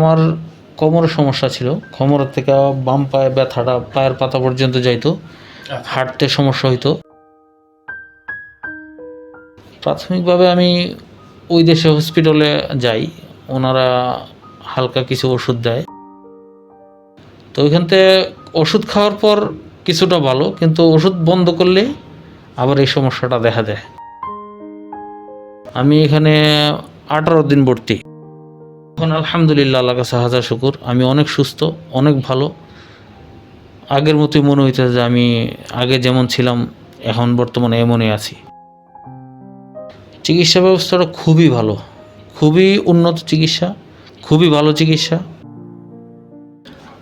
আমার কোমরের সমস্যা ছিল। কোমরের থেকে বাম পায়ে ব্যথাটা পায়ের পাতা পর্যন্ত যাইতো। হাঁটতে সমস্যা হইতো। প্রাথমিকভাবে আমি ওই দেশে হসপিটালে যাই। ওনারা হালকা কিছু ওষুধ দেয়। তো ওইখান থেকে ওষুধ খাওয়ার পর কিছুটা ভালো কিন্তু ওষুধ বন্ধ করলে আবার এই সমস্যাটা দেখা দেয়। আমি এখানে আঠারো দিন ভর্তি। এখন আলহামদুলিল্লাহ আল্লাহ কাছে হাজার শুকুর। আমি অনেক সুস্থ, অনেক ভালো। আগের মতোই মনে হইতেছে যে আমি আগে যেমন ছিলাম, এখন বর্তমানে এমনই আছি। চিকিৎসা ব্যবস্থাটা খুবই ভালো। খুবই উন্নত চিকিৎসা, খুবই ভালো চিকিৎসা।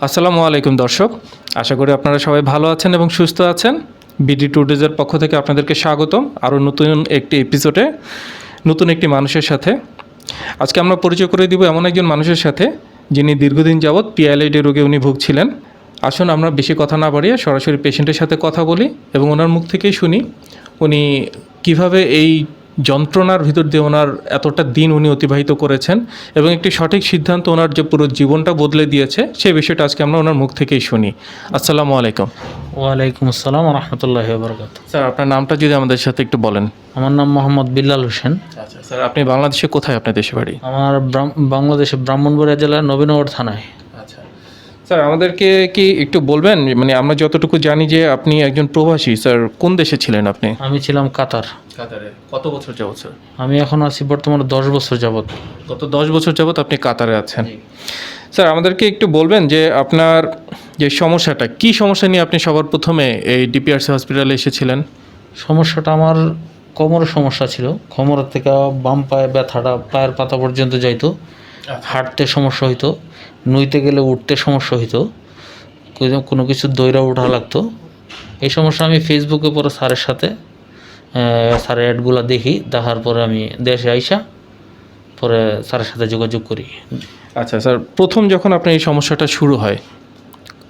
আসসালামু আলাইকুম দর্শক। আশা করি আপনারা সবাই ভালো আছেন এবং সুস্থ আছেন। বিডি টুডেজের পক্ষ থেকে আপনাদেরকে স্বাগতম। আরও নতুন একটি এপিসোডে নতুন একটি মানুষের সাথে আজকে আমরা পরিচয় করে দিব এমন একজন মানুষের সাথে, যিনি দীর্ঘদিন যাবৎ পিআইএলআইডি রোগে উনি ভুগছিলেন। আসুন আমরা বেশি কথা না বাড়িয়ে সরাসরি পেশেন্টের সাথে কথা বলি এবং ওনার মুখ থেকেই শুনি, উনি কীভাবে এই যন্ত্রণার ভিতর দিয়ে ওনার এতটা দিন উনি অতিবাহিত করেছেন এবং একটি সঠিক সিদ্ধান্ত ওনার যে পুরো জীবনটা বদলে দিয়েছে সেই বিষয়টা আজকে আমরা ওনার মুখ থেকেই শুনি। আসসালামু আলাইকুম। ওয়ালাইকুম আসসালাম রহমতুল্লাহ বরকাত স্যার আপনার নামটা যদি আমাদের সাথে একটু বলেন। আমার নাম মোহাম্মদ বিল্লাল হোসেন। আচ্ছা স্যার আপনি বাংলাদেশে কোথায় আপনার দেশে বাড়ি? আমার বাংলাদেশের ব্রাহ্মণবাড়িয়া জেলার নবীনগর থানায়। স্যার আমাদেরকে কি একটু বলবেন? মানে আমরা যতটুকু জানি যে আপনি একজন প্রবাসী স্যার কোন দেশে ছিলেন আপনি? আমি ছিলাম কাতার। কাতারে। কত বছর যাবত স্যার? আমি এখন আছি বর্তমানে দশ বছর যাবৎ। গত দশ বছর যাবত আপনি কাতারে আছেন। স্যার আমাদেরকে একটু বলবেন যে আপনার যে সমস্যাটা কি সমস্যা নিয়ে আপনি সবার প্রথমে এই ডিপিআরসি হসপিটালে এসেছিলেন? সমস্যাটা আমার কোমরের সমস্যা ছিল। কোমরের থেকে বাম পায়ে ব্যথাটা পায়ের পাতা পর্যন্ত যাইতো। হাঁটতে সমস্যা হইতো, নইতে গেলে উঠতে সমস্যা হইতো, কোনো- কিছু দৈরা ওঠা লাগতো। এই সমস্যা আমি ফেসবুকে পরে স্যারের সাথে স্যারের অ্যাডগুলো দেখি, দেখার পরে আমি দেশে আইসা, পরে স্যারের সাথে যোগাযোগ করি। আচ্ছা স্যার, প্রথম যখন আপনার এই সমস্যাটা শুরু হয়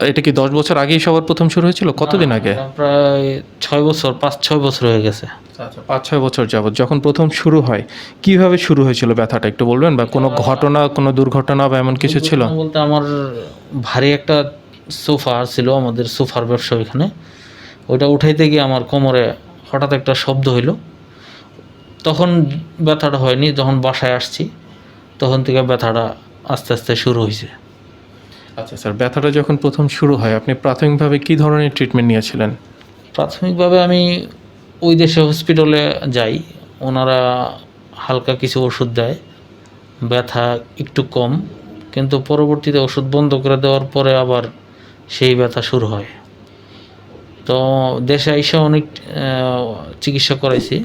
এটা কি দশ বছর আগেই সবার প্রথম শুরু হয়েছিল? কতদিন আগে? প্রায় ছয় বছর পাঁচ ছয় বছর হয়ে গেছে। আচ্ছা। পাঁচ ছয় বছর যাবত যখন প্রথম শুরু হয় কীভাবে শুরু হয়েছিল ব্যথাটা একটু বলবেন? বা কোনো ঘটনা কোনো দুর্ঘটনা বা এমন কিছু ছিল? বলতে আমার ভারী একটা সোফা ছিল আমাদের সোফার ব্যবসা ওইখানে। ওইটা উঠাইতে গিয়ে আমার কোমরে হঠাৎ একটা শব্দ হইল। তখন ব্যথাটা হয়নি যখন বাসায় আসছি তখন থেকে ব্যথাটা আস্তে আস্তে শুরু হয়েছে আচ্ছা স্যার ব্যথাটা যখন প্রথম শুরু হয় আপনি প্রাথমিকভাবে কি ধরনের ট্রিটমেন্ট নিয়েছিলেন? প্রাথমিকভাবে আমি ওই দেশে হসপিটালে যাই। ওনারা হালকা কিছু ওষুধ দেয়। ব্যথা একটু কম কিন্তু পরবর্তীতে ওষুধ বন্ধ করে দেওয়ার পরে আবার সেই ব্যথা শুরু হয়। তো দেশে এসে অনেক চিকিৎসা করাইছি।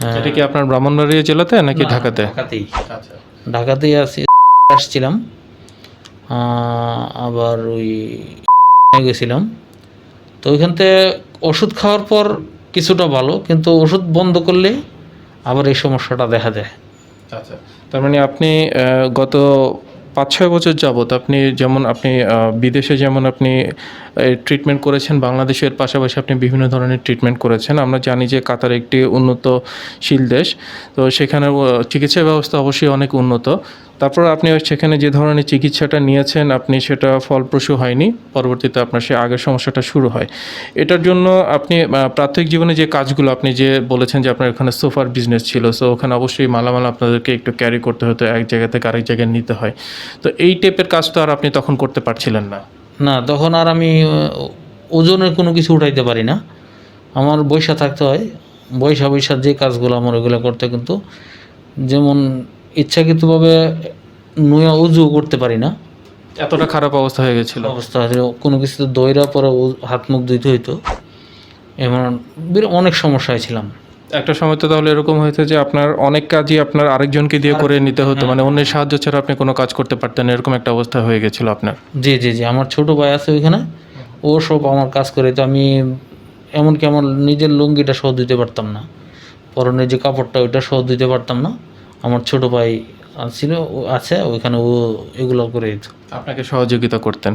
হ্যাঁ, এটা কি আপনার ব্রাহ্মণবাড়িয়া জেলাতে নাকি ঢাকাতে? ঢাকাতেই। আচ্ছা। ঢাকাতেই আছি। আসছিলাম। আবার ওই গেছিলাম। তো ওইখান থেকে ওষুধ খাওয়ার পর কিছুটা ভালো, কিন্তু ওষুধ বন্ধ করলে আবার এই সমস্যাটা দেখা দেয়। আচ্ছা তার মানে আপনি গত পাঁচ ছয় বছর যাবৎ আপনি যেমন আপনি বিদেশে যেমন আপনি ট্রিটমেন্ট করেছেন, বাংলাদেশের পাশাপাশি আপনি বিভিন্ন ধরনের ট্রিটমেন্ট করেছেন। আমরা জানি যে কাতার একটি উন্নতশীল দেশ, তো সেখানে চিকিৎসা ব্যবস্থা অবশ্যই অনেক উন্নত। তারপর আপনি সেখানে যে ধরনের চিকিৎসাটা নিয়েছেন, আপনি সেটা ফলপ্রসূ হয়নি। পরবর্তীতে আপনার সে আগের সমস্যাটা শুরু হয়। এটার জন্য আপনি প্রাথমিক জীবনে যে কাজগুলো আপনি যে বলেছেন যে আপনার এখানে সোফার বিজনেস ছিল, সো ওখানে অবশ্যই মালামাল আপনাদেরকে একটু ক্যারি করতে হতো, এক জায়গা থেকে আরেক জায়গায় নিতে হয়। তো এই টাইপের কাজ তো আর আপনি তখন করতে পারছিলেন না। না, তখন আর আমি ওজনের কোনো কিছু উঠাইতে পারি না। আমার বৈশা থাকতে হয়। বৈশা বৈশা যে কাজগুলো আমার ওইগুলো করতে কিন্তু, যেমন ইচ্ছাকৃতভাবে নুয়া উজু করতে পারি না। এতটা খারাপ অবস্থা হয়ে গেছিল। অবস্থা হয়েছিল। কোনো কিছুতে দইরা পরে হাত মুখ ধুইতে হইতো। এমন অনেক সমস্যায় ছিলাম। একটা সময় তো তাহলে এরকম হয়েছে যে আপনার অনেক কাজই আপনার আরেকজনকে দিয়ে করে নিতে হতো। মানে অন্যের সাহায্য ছাড়া আপনি কোনো কাজ করতে পারতেন এরকম একটা অবস্থা হয়ে গেছিল আপনার। জি জি জি। আমার ছোট ভাই আছে ওইখানে। ও সব আমার কাজ করে। তো আমি এমনকি আমার নিজের লুঙ্গিটা সহ দিতে পারতাম না। পরনের যে কাপড়টা ওইটা সহ দিতে পারতাম না। আমার ছোট ভাই ছিল ও আছে ওইখানে ও এগুলো করে দিত। আপনাকে সহযোগিতা করতেন।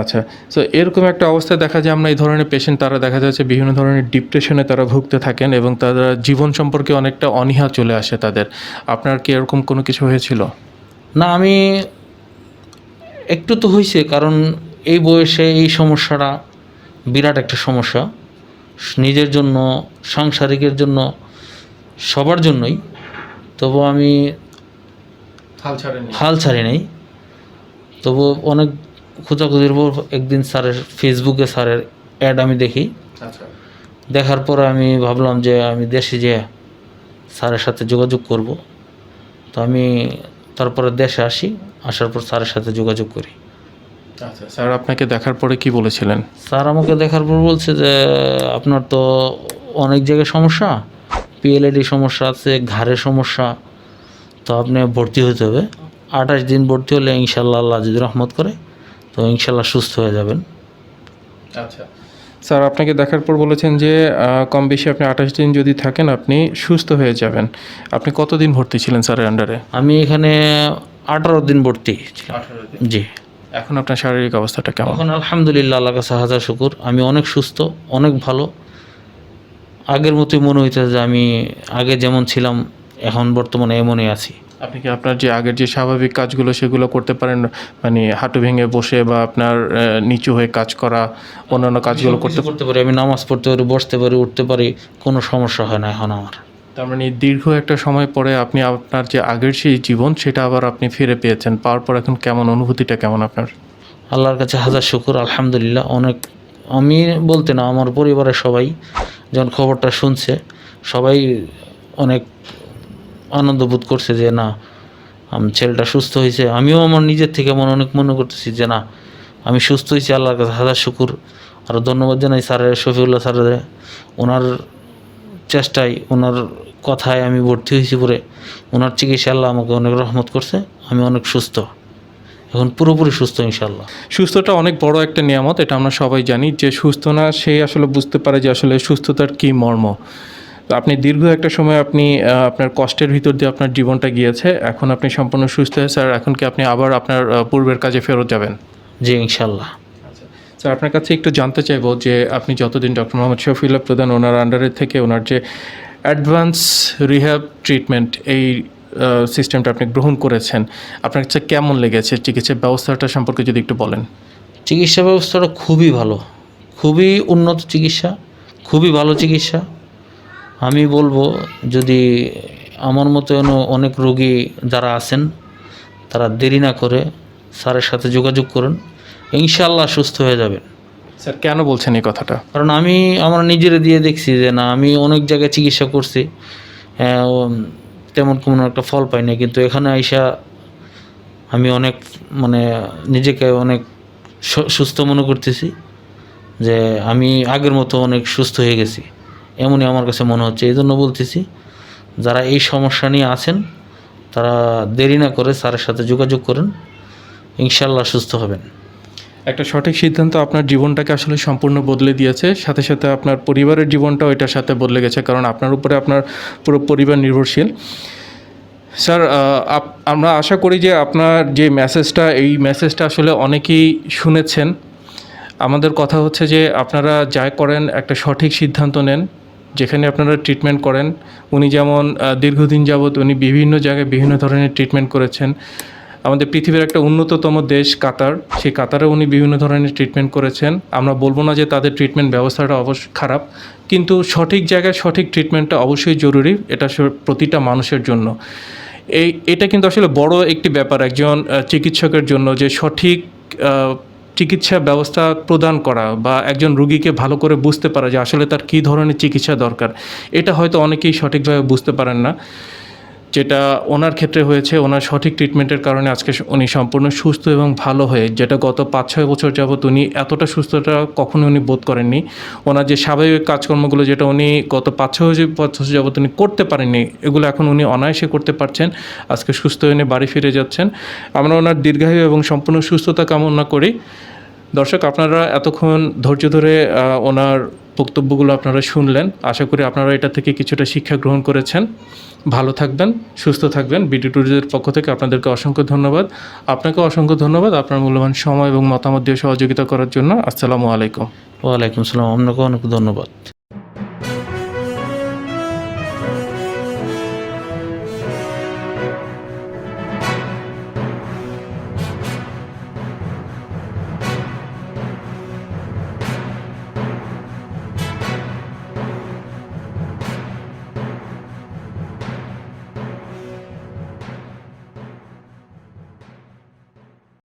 আচ্ছা তো এরকম একটা অবস্থায় দেখা যায় আমরা এই ধরনের পেশেন্ট তারা দেখা যাচ্ছে বিভিন্ন ধরনের ডিপ্রেশনে তারা ভুগতে থাকেন এবং তারা জীবন সম্পর্কে অনেকটা অনীহা চলে আসে তাদের। আপনার কি এরকম কোনো কিছু হয়েছিল? না আমি একটু তো হয়েছে কারণ এই বয়সে এই সমস্যাটা বিরাট একটা সমস্যা। নিজের জন্য সাংসারিকের জন্য সবার জন্যই। তবু আমি হাল ছাড়েননি হাল ছাড়ি নাই তবু অনেক খোঁজাখুঁজির পর একদিন স্যারের ফেসবুকে স্যারের অ্যাড আমি দেখি। আচ্ছা। দেখার পর আমি ভাবলাম যে আমি দেশে যে স্যারের সাথে যোগাযোগ করব। তো আমি তারপরে দেশে আসি আসার পর স্যারের সাথে যোগাযোগ করি। আচ্ছা স্যার আপনাকে দেখার পরে কি বলেছিলেন? স্যার আমাকে দেখার পর বলছে যে আপনার তো অনেক জায়গায় সমস্যা পিএলএডি সমস্যা আছে ঘাড়ের সমস্যা তো আপনি ভর্তি হতে হবে। আঠাশ দিন ভর্তি হলে ইনশাল্লাহ আল্লাহ যদি রহমত করে তো ইনশাল্লাহ সুস্থ হয়ে যাবেন। আচ্ছা। স্যার আপনাকে দেখার পর বলেছেন যে কম বেশি আপনি আঠাশ দিন যদি থাকেন আপনি সুস্থ হয়ে যাবেন। আপনি কতদিন ভর্তি ছিলেন স্যারের আন্ডারে আমি এখানে আঠারো দিন ভর্তি ছিলাম। জি। এখন আপনার শারীরিক অবস্থাটা কেমন? এখন আলহামদুলিল্লাহ আল্লাহ কাছে হাজার শুকুর। আমি অনেক সুস্থ অনেক ভালো। আগের মতোই মনে হইতেছে যে আমি আগে যেমন ছিলাম এখন বর্তমানে এমনই আছি। আপনি কি আপনার যে আগের যে স্বাভাবিক কাজগুলো সেগুলো করতে পারেন? মানে হাঁটু ভেঙে বসে বা আপনার নিচু হয়ে কাজ করা অন্যান্য কাজগুলো করতে করতে করতে পারি আমি নামাজ পড়তে পারি বসতে পারি উঠতে পারি কোনো সমস্যা হয় না এখন আমার। তার মানে দীর্ঘ একটা সময় পরে আপনি আপনার যে আগের সেই জীবন সেটা আবার আপনি ফিরে পেয়েছেন। পাওয়ার পর এখন কেমন অনুভূতিটা কেমন আপনার? আল্লাহর কাছে হাজার শুকুর আলহামদুলিল্লাহ অনেক আমি বলতে না আমার পরিবারের সবাই যখন খবরটা শুনছে, সবাই অনেক আনন্দ বোধ করছে যে, না, আম, ছেলেটা সুস্থ হয়েছে। আমিও আমার নিজের থেকে মনে, অনেক মনে করতেছি যে, না, আমি সুস্থ হয়েছি, আল্লাহর কাছে হাজার শুকুর। আরও ধন্যবাদ জানাই স্যারের শফিউল্লাহ স্যারের। ওনার চেষ্টায়, ওনার কথায় আমি ভর্তি হয়েছি পরে। ওনার চিকিৎসা আল্লাহ আমাকে অনেক রহমত করছে। আমি অনেক সুস্থ। এখন পুরোপুরি সুস্থ ইনশাল্লাহ সুস্থটা অনেক বড় একটা নিয়ামত এটা আমরা সবাই জানি। যে সুস্থ না সে আসলে বুঝতে পারে যে আসলে সুস্থতার কী মর্ম। আপনি দীর্ঘ একটা সময় আপনি আপনার কষ্টের ভিতর দিয়ে আপনার জীবনটা গিয়েছে এখন আপনি সম্পূর্ণ সুস্থ হয়েছে আর এখন কি আপনি আবার আপনার পূর্বের কাজে ফেরত যাবেন? জি ইনশাল্লাহ স্যার আপনার কাছে একটু জানতে চাইব যে আপনি যতদিন ডক্টর মোহাম্মদ শফিউল্লাহ প্রধান ওনার আন্ডারে থেকে ওনার যে অ্যাডভান্স রিহ্যাব ট্রিটমেন্ট এই সিস্টেমটা আপনি গ্রহণ করেছেন আপনার কাছে কেমন লেগেছে? চিকিৎসা ব্যবস্থাটা সম্পর্কে যদি একটু বলেন। চিকিৎসা ব্যবস্থাটা খুবই ভালো। খুবই উন্নত চিকিৎসা খুবই ভালো চিকিৎসা। আমি বলব যদি আমার মতো অনেক রোগী যারা আছেন তারা দেরি না করে স্যারের সাথে যোগাযোগ করুন। ইনশাল্লাহ সুস্থ হয়ে যাবেন। স্যার কেন বলছেন এই কথাটা? কারণ আমি আমার নিজেরা দিয়ে দেখছি যে না আমি অনেক জায়গায় চিকিৎসা করছি। হ্যাঁ, তেমন কোনো একটা ফল পাই না কিন্তু এখানে আইসা আমি অনেক মানে নিজেকে অনেক সুস্থ মনে করতেছি যে আমি আগের মতো অনেক সুস্থ হয়ে গেছি। এমনই আমার কাছে মনে হচ্ছে। এই জন্য বলতেছি, যারা এই সমস্যা নিয়ে আছেন, তারা দেরি না করে স্যারের সাথে যোগাযোগ করেন। ইনশাল্লাহ সুস্থ হবেন। একটা সঠিক সিদ্ধান্ত আপনার জীবনটাকে আসলে সম্পূর্ণ বদলে দিয়েছে। সাথে সাথে আপনার পরিবারের জীবনটাও এটার সাথে বদলে গেছে, কারণ আপনার উপরে আপনার পুরো পরিবার নির্ভরশীল। স্যার আমরা আশা করি যে আপনার যে মেসেজটা, এই মেসেজটা আসলে অনেকেই শুনেছেন। আমাদের কথা হচ্ছে যে আপনারা যা করেন, একটা সঠিক সিদ্ধান্ত নেন, যেখানে আপনারা ট্রিটমেন্ট করেন। উনি যেমন দীর্ঘদিন যাবৎ উনি বিভিন্ন জায়গায় বিভিন্ন ধরনের ট্রিটমেন্ট করেছেন। আমাদের পৃথিবীর একটা উন্নততম দেশ কাতার। সেই কাতারে উনি বিভিন্ন ধরনের ট্রিটমেন্ট করেছেন। আমরা বলব না যে তাদের ট্রিটমেন্ট ব্যবস্থাটা অবশ্য খারাপ, কিন্তু সঠিক জায়গায় সঠিক ট্রিটমেন্টটা অবশ্যই জরুরি। এটা প্রতিটা মানুষের জন্য। এই, এটা কিন্তু আসলে বড় একটি ব্যাপার একজন চিকিৎসকের জন্য যে সঠিক চিকিৎসা ব্যবস্থা প্রদান করা বা একজন রুগীকে ভালো করে বুঝতে পারা যে আসলে তার কী ধরনের চিকিৎসা দরকার। এটা হয়তো অনেকেই সঠিকভাবে বুঝতে পারেন না। যেটা ওনার ক্ষেত্রে হয়েছে, ওনার সঠিক ট্রিটমেন্টের কারণে আজকে উনি সম্পূর্ণ সুস্থ এবং ভালো হয়ে, যেটা গত পাঁচ ছয় বছর যাবৎ উনি এতটা সুস্থতা কখনো উনি বোধ করেননি। ওনার যে স্বাভাবিক কাজকর্মগুলো যেটা উনি গত পাঁচ ছয় বছর যাবৎ উনি করতে পারেননি, এগুলো এখন উনি অনায়াসে করতে পারছেন। আজকে সুস্থ হয়ে বাড়ি ফিরে যাচ্ছেন। আমরা ওনার দীর্ঘায়ু এবং সম্পূর্ণ সুস্থতা কামনা করি। দর্শক, আপনারা এতক্ষণ ধৈর্য ধরে ওনার বক্তব্যগুলো আপনারা শুনলেন। আশা করি আপনারা এটা থেকে কিছুটা শিক্ষা গ্রহণ করেছেন। ভালো থাকবেন, সুস্থ থাকবেন। বিডি টুরিজের পক্ষ থেকে আপনাদেরকে অসংখ্য ধন্যবাদ। আপনাকে অসংখ্য ধন্যবাদ আপনার মূল্যবান সময় এবং মতামত দিয়ে সহযোগিতা করার জন্য। আসসালামু আলাইকুম। ওয়ালাইকুম আসসালাম। আপনাকে অনেক ধন্যবাদ।